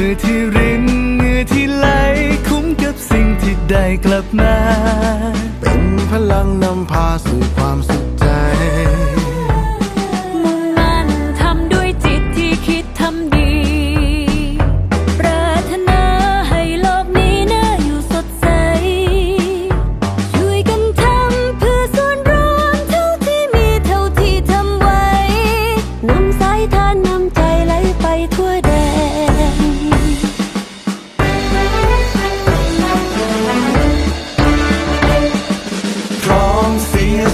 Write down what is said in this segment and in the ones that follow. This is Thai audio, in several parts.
งื่อที่รินเหงื่อที่ไหลคุ้มกับสิ่งที่ได้กลับมา เป็นพลังนำพาสู่ความสุขใจ มุ่งมั่นทำด้วยจิตที่คิดทำดี ปรารถนาให้โลกนี้น่าอยู่สดใส ช่วยกันทำเพื่อส่วนรวมเท่าที่มีเท่าที่ทำไว้นำสายทานนำใจ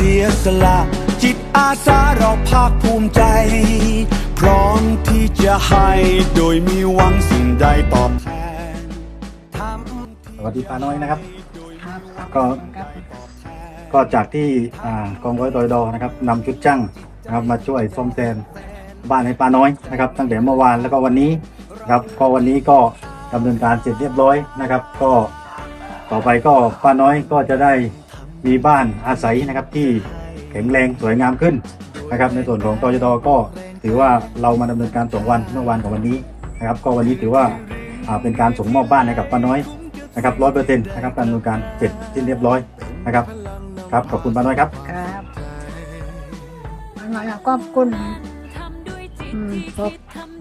สียสละ จิตอาสาเราภาคภูมิใจ พร้อมที่จะให้โดยมีหวังสิ่งใดตอบแทนสวัสดีป้าน้อยนะครับ ก็ก็จากที่กองร้อยดอยดอนะครับนำชุดจ้างนะครับมาช่วยซ่อมแซมบ้านให้ป้าน้อยนะครับตั้งแต่เมื่อวานแล้วก็วันนี้นะครับก็วันนี้ก็ดำเนินการเสร็จเรียบร้อยนะครับ ก็ต่อไปก็ป้าน้อยก็จะได้ มีบ้านอาศัยนะครับที่แข็งแรงสวยงามขึ้นนะครับในส่วนของตจดก็ถือว่าเรามาดำเนินการสองวันเมื่อวานกับวันนี้นะครับก็วันนี้ถือว่าเป็นการส่งมอบบ้านให้กับป้าน้อยนะครับร้อยเปอร์เซ็นต์นะครับการดำเนินการเสร็จสิ้นเรียบร้อยนะครับครับขอบคุณป้าน้อยครับครับหน่อยขอบคุณ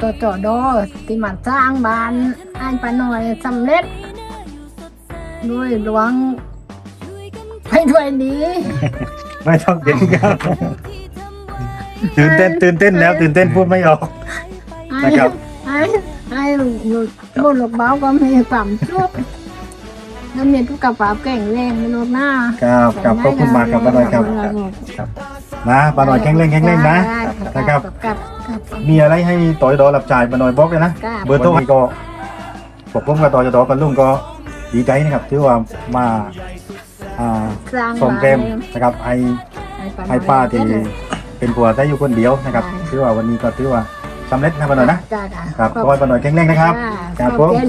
ตัวจอดอที่มาสร้างบ้านให้ป้าน่อยสำเร็จด้วยหลวง ให้ด้วยนี้ ไม่ต้องเย็นครับตื่นเต้นตื่นเต้นแล้ว ตื่นเต้นพูดไม่ออกให้นะครับให้ให้อยู่บนลูกเบ้าก็มีความสุขแล้วมีทุกกระเป๋าแก่งแรงในรถหน้าครับครับขอบคุณมากครับป้าน้อยครับครับนะป้าน้อยแข็งแรงแข็งแรงนะ นะครับ กับกับมีอะไรให้ต่อยดอหลับจ่ายป้าน้อยบอกเลยนะครับเบอร์โทรนี้ก็ผมผมกับต่อยดอกันลุงก็ดีใจนะครับที่ว่ามา อ่าสร้างส่งเกมนะครับให้ให้ป้าที่เป็นผัวได้อยู่คนเดียวนะครับถือว่าวันนี้ก็ถือว่าสำเร็จนะป้าน้อยนะ จ้าจ้าครับขอให้ป้าน้อยแข็งแรงนะครับจ้าครับผมขอบใจ